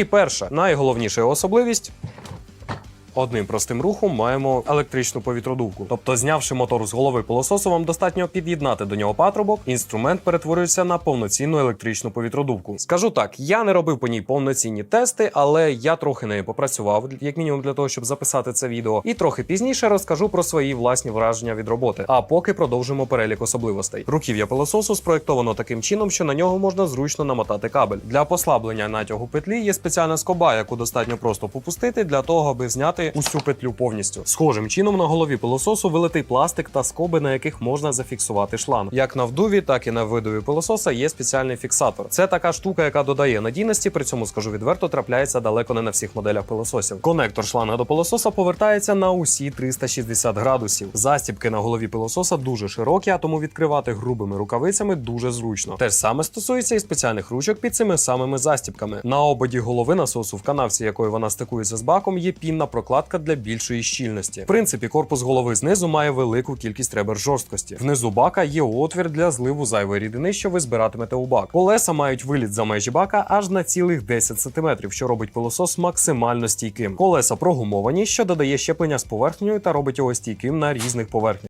І перша найголовніша особливість. Одним простим рухом маємо електричну повітродувку. Тобто, знявши мотор з голови пилососу, вам достатньо під'єднати до нього патрубок. Інструмент перетворюється на повноцінну електричну повітродувку. Скажу так, я не робив по ній повноцінні тести, але я трохи нею попрацював, як мінімум для того, щоб записати це відео. І трохи пізніше розкажу про свої власні враження від роботи. А поки продовжимо перелік особливостей. Руків'я пилососу спроєктовано таким чином, що на нього можна зручно намотати кабель. Для послаблення натягу петлі є спеціальна скоба, яку достатньо просто попустити для того, аби зняти усю петлю повністю. Схожим чином на голові пилососу вилитий пластик та скоби, на яких можна зафіксувати шланг. Як на вдуві, так і на видові пилососа є спеціальний фіксатор. Це така штука, яка додає надійності. При цьому скажу відверто, трапляється далеко не на всіх моделях пилососів. Конектор шланга до пилососа повертається на усі 360 градусів. Застібки на голові пилососа дуже широкі, а тому відкривати грубими рукавицями дуже зручно. Те ж саме стосується і спеціальних ручок під цими самими застібками. На ободі голови насосу, в канавці якої вона стикується з баком, є пінна прокладка для більшої щільності. В принципі, корпус голови знизу має велику кількість ребер жорсткості. Внизу бака є отвір для зливу зайвої рідини, що ви збиратимете у бак. Колеса мають виліт за межі бака аж на цілих 10 см, що робить пилосос максимально стійким. Колеса прогумовані, що додає щеплення з поверхнею та робить його стійким на різних поверхнях.